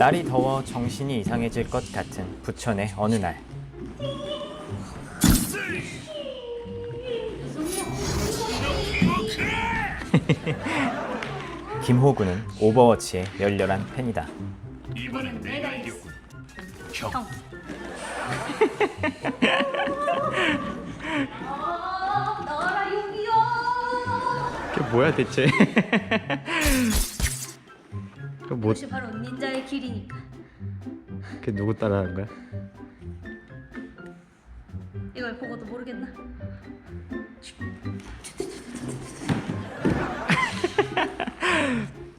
날이 더워 정신이 이상해질 것 같은 부천의 어느 날 김호구는 오버워치의 열렬한 팬이다. 이번엔 내가 이겼군. 형. 그게 뭐야 대체? 그 뭐, 이것이 바로 닌자의 길이니까. 그 누구 따라하는 거야? 이걸 보고도 모르겠나?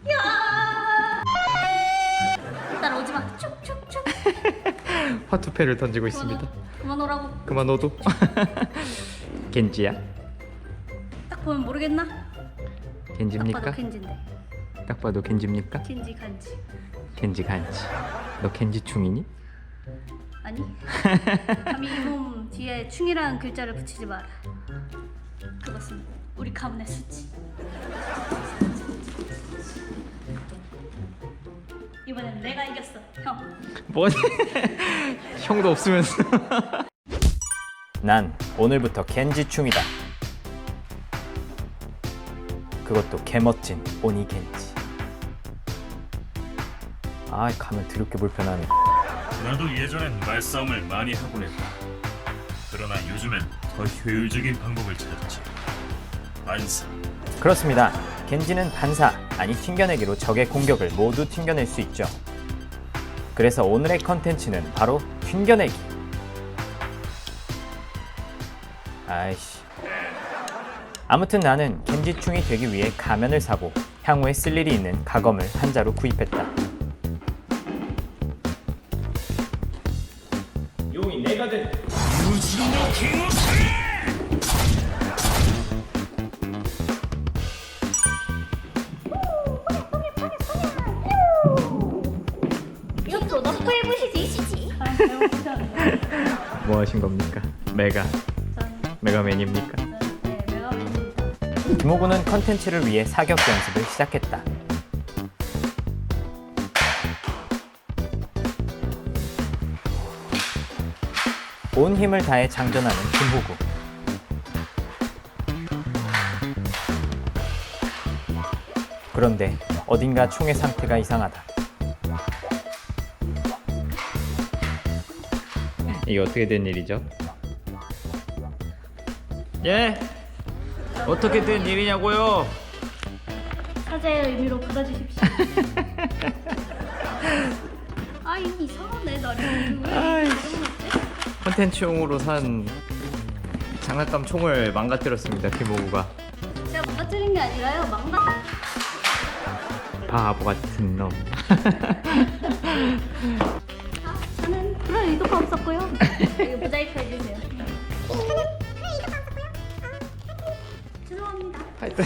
야! 따라오지 마. 축축축. 화투패를 던지고 있습니다. 그만 오라고. 그만 너도. 겐지야? 딱 보면 모르겠나? 딱 봐도 겐지입니까? 켄지인데. 딱 봐도 겐지입니까? 켄지 간지. 겐지 간지. 너 겐지 충이니? 아니. 감히 이몸 뒤에 충이라는 글자를 붙이지 마라. 그것은 우리 가문의 수치. 이번엔 내가 이겼어, 형. 뭐니? 형도 없으면서. 난 오늘부터 겐지충이다. 그것도 개멋진 오니 겐지. 아, 가면 드럽게 불편하네. 나도 예전엔 말싸움을 많이 하곤 했다. 그러나 요즘엔 더 효율적인 방법을 찾았지. 반사. 그렇습니다. 겐지는 반사, 아니 튕겨내기로 적의 공격을 모두 튕겨낼 수 있죠. 그래서 오늘의 컨텐츠는 바로 튕겨내기. 아이씨. 아무튼 나는 겐지충이 되기 위해 가면을 사고 향후에 쓸 일이 있는 가검을 한 자루 구입했다. 뭐 하신 겁니까? 메가 전, 메가맨입니까? 전, 네, 메가맨입니다. 김호구는 컨텐츠를 위해 사격 연습을 시작했다. 온 힘을 다해 장전하는 김호구. 그런데 어딘가 총의 상태가 이상하다. 이게 어떻게 된 일이죠? 예? 어떻게 된 일이냐고요? 사죄의 의미로 받아주십시오. 아, 이 이상하네, 나를. 왜 아이. 이런 거지? 컨텐츠용으로 산 장난감 총을 망가뜨렸습니다 김호구가 제가 망가뜨린 게 아니라요, 망가. 바보 같은 놈 아, 의도가 없었고요. 모자이크 해주세요. 죄송합니다. 하여튼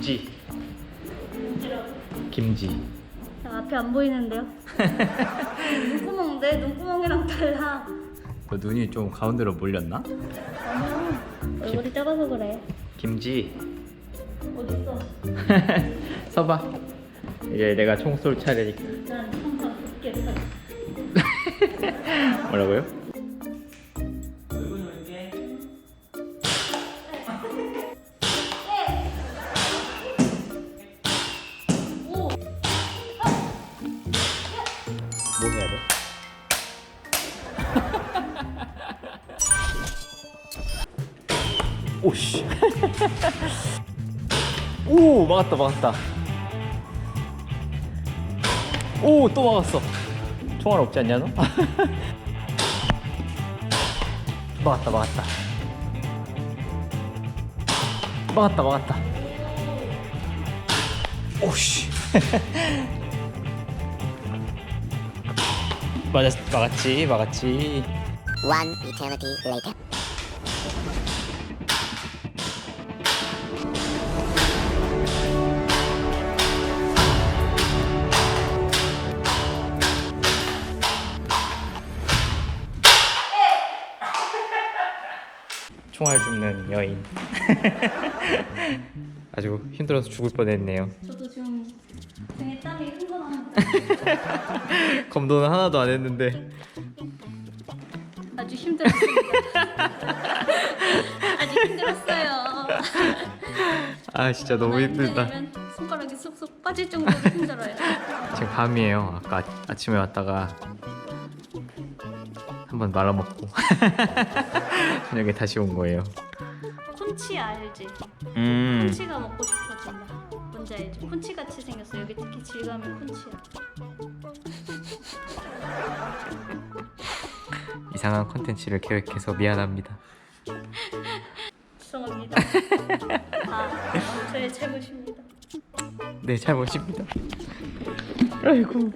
김지 김지 자, 앞에 안 보이는데요? 눈구멍 내 눈구멍이랑 달라. 너 눈이 좀 가운데로 몰렸나? 아니요. 얼굴이 작아서 그래. 김지 어딨어? 서봐 이제 내가 총 쏠 차례니까 난 항상 늦게 타. 뭐라고요? 오씨. 오 막았다 막았다. 오 또 막았어. 총알 없지 않냐 너? 막았다 막았다. 막았다 막았다. 오씨. 맞았 막았지 막았지. One eternity later. 총알 줍는 여인 아주 힘들어서 죽을 뻔했네요 저도 지금 등에 땀이 흥건합니다. 검도는 하나도 안 했는데 아주 힘들었습니다. 아주 힘들었어요. 아 진짜 너무 힘들다 힘들면 손가락이 쏙쏙 빠질 정도로 힘들어요. 지금 밤이에요 아까 아- 아침에 왔다가 한번 말아먹고 저녁에 다시 온 거예요 콘치 알지? 음 콘치가 먹고 싶어진다. 뭔지 알지? 콘치 같이 생겼어. 여기 특히 질감이 콘치야. 이상한 컨텐츠를 계획해서 미안합니다 죄송합니다. 아, 저의 잘못입니다. 네 잘못입니다 아이고